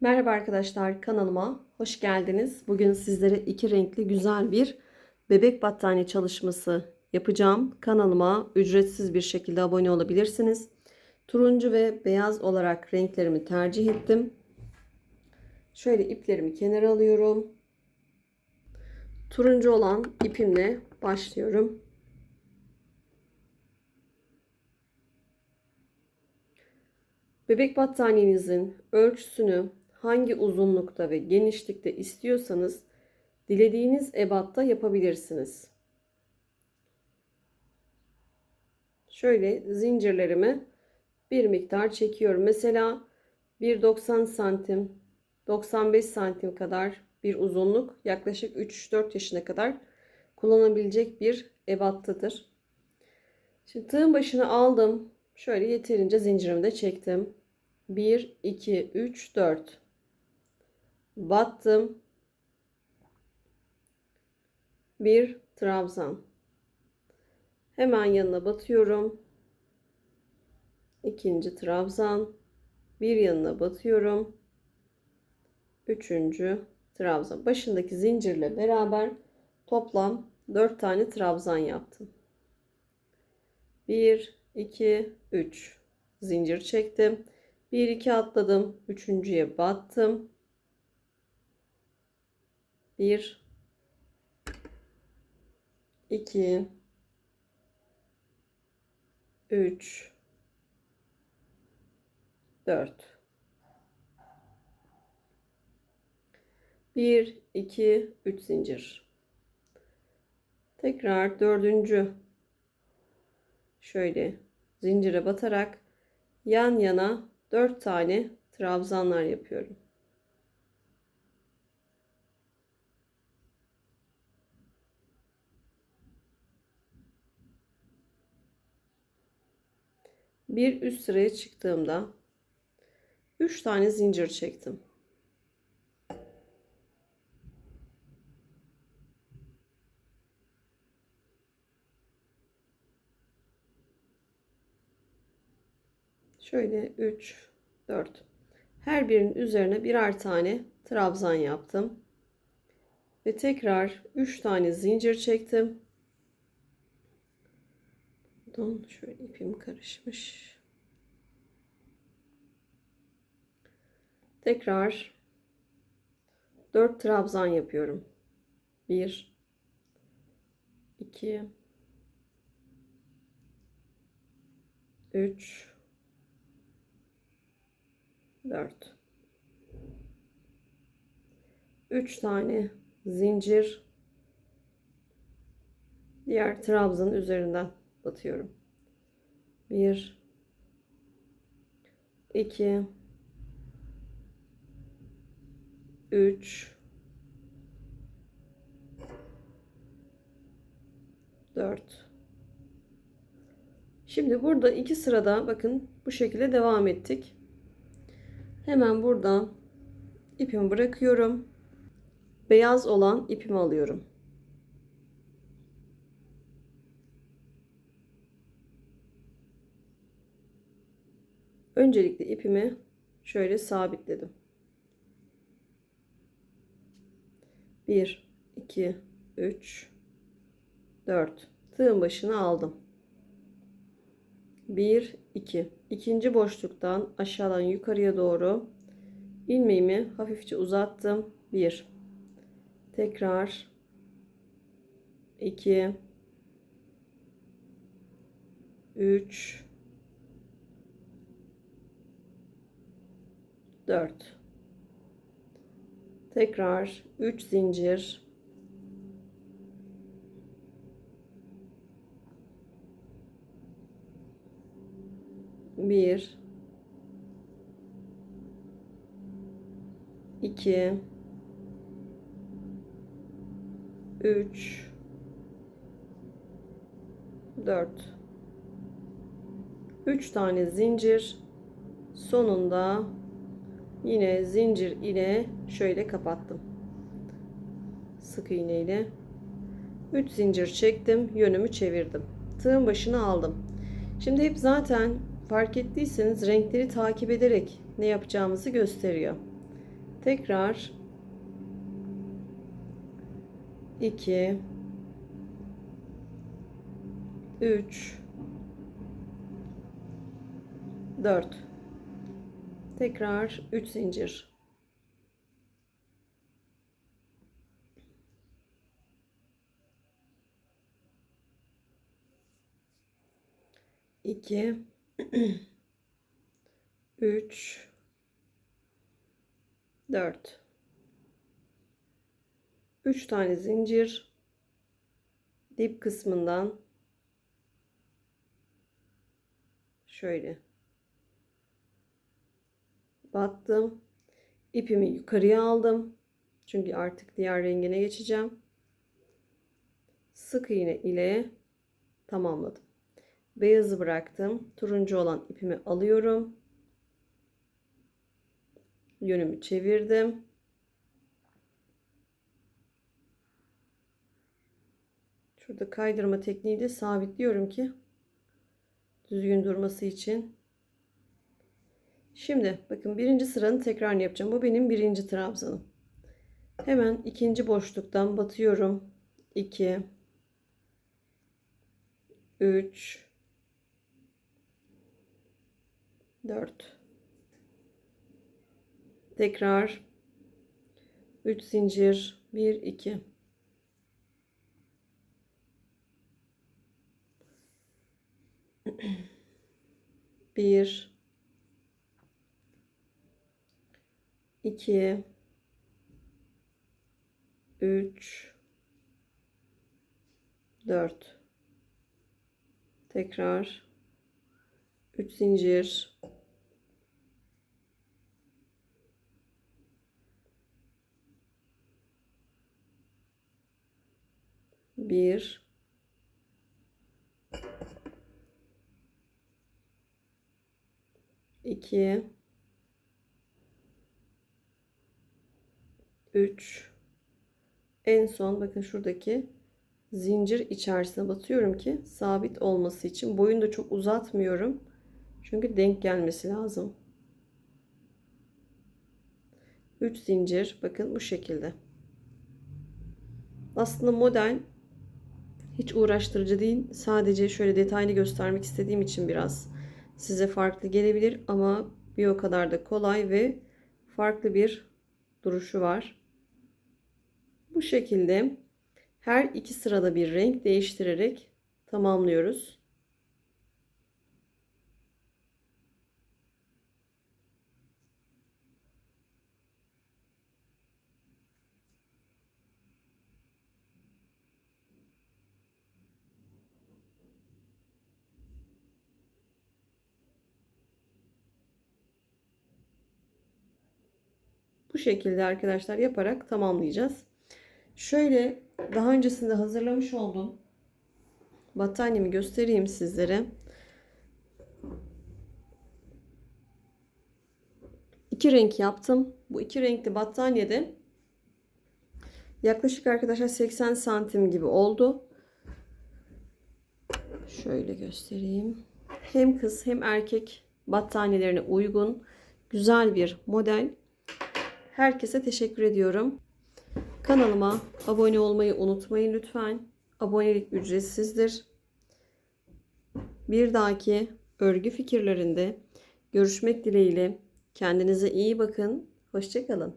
Merhaba arkadaşlar kanalıma hoş geldiniz. Bugün sizlere iki renkli güzel bir bebek battaniye çalışması yapacağım. Kanalıma ücretsiz bir şekilde abone olabilirsiniz. Turuncu ve beyaz olarak renklerimi tercih ettim. Şöyle iplerimi kenara alıyorum. Turuncu olan ipimle başlıyorum. Bebek battaniyenizin ölçüsünü hangi uzunlukta ve genişlikte istiyorsanız dilediğiniz ebatta yapabilirsiniz. Şöyle zincirlerimi bir miktar çekiyorum. Mesela 1.90 santim 95 santim kadar bir uzunluk yaklaşık 3-4 yaşına kadar kullanabilecek bir ebattadır. Şimdi tığın başını aldım. Şöyle yeterince zincirimi de çektim. 1, 2, 3, 4. Battım. Bir trabzan. Hemen yanına batıyorum. İkinci trabzan. Bir yanına batıyorum. Üçüncü trabzan. Başındaki zincirle beraber toplam 4 tane trabzan yaptım. 1 2 3 zincir çektim. 1 2 atladım. Üçüncüye battım. 1 2 3 4 1 2 3 zincir. Tekrar dördüncü. Şöyle zincire batarak yan yana 4 tane trabzanlar yapıyorum. Bir üst sıraya çıktığımda 3 tane zincir çektim. Şöyle 3 4 her birinin üzerine birer tane trabzan yaptım. Ve tekrar 3 tane zincir çektim. Pardon şöyle ipim karışmış. Tekrar 4 trabzan yapıyorum. 1 2 3 4 3 tane zincir diğer trabzanın üzerinden batıyorum. 1 2 3 4 Şimdi burada iki sırada bakın bu şekilde devam ettik. Hemen buradan ipimi bırakıyorum. Beyaz olan ipimi alıyorum. Öncelikle ipimi şöyle sabitledim. 1 2 3 4 tığın başına aldım. 1 2 ikinci boşluktan aşağıdan yukarıya doğru ilmeğimi hafifçe uzattım. 1 tekrar 2 3 4 tekrar 3 zincir. Bir. İki. Üç. Dört. Üç tane zincir. Sonunda yine zincir ile şöyle kapattım. Sık iğne ile. 3 zincir çektim yönümü çevirdim. Tığın başına aldım. Şimdi hep zaten fark ettiyseniz renkleri takip ederek ne yapacağımızı gösteriyor. Tekrar 2 3 4 Tekrar 3 zincir. İki, üç, dört. Üç tane zincir dip kısmından şöyle battım. İpimi yukarıya aldım. Çünkü artık diğer rengine geçeceğim. Sık iğne ile tamamladım. Beyazı bıraktım. Turuncu olan ipimi alıyorum. Yönümü çevirdim. Şurada kaydırma tekniği de sabitliyorum ki düzgün durması için. Şimdi bakın birinci sıranın tekrarını yapacağım. Bu benim birinci trabzanım. Hemen ikinci boşluktan batıyorum. 2 3 4 Tekrar 3 zincir 1 2 1 2 3 4 tekrar. 3 zincir. Bir. İki 3 en son bakın şuradaki zincir içerisine batıyorum ki sabit olması için. Boyunu da çok uzatmıyorum. Çünkü denk gelmesi lazım. 3 zincir. Bakın bu şekilde. Aslında model hiç uğraştırıcı değil. Sadece şöyle detaylı göstermek istediğim için biraz size farklı gelebilir ama bir o kadar da kolay ve farklı bir duruşu var. Bu şekilde her iki sırada bir renk değiştirerek tamamlıyoruz. Bu şekilde arkadaşlar yaparak tamamlayacağız. Şöyle daha öncesinde hazırlamış olduğum battaniyemi göstereyim sizlere. İki renk yaptım. Bu iki renkli battaniyede yaklaşık arkadaşlar 80 santim gibi oldu. Şöyle göstereyim. Hem kız hem erkek battaniyelerine uygun güzel bir model. Herkese teşekkür ediyorum. Kanalıma abone olmayı unutmayın lütfen. Abonelik ücretsizdir. Bir dahaki örgü fikirlerinde görüşmek dileğiyle. Kendinize iyi bakın. Hoşçakalın.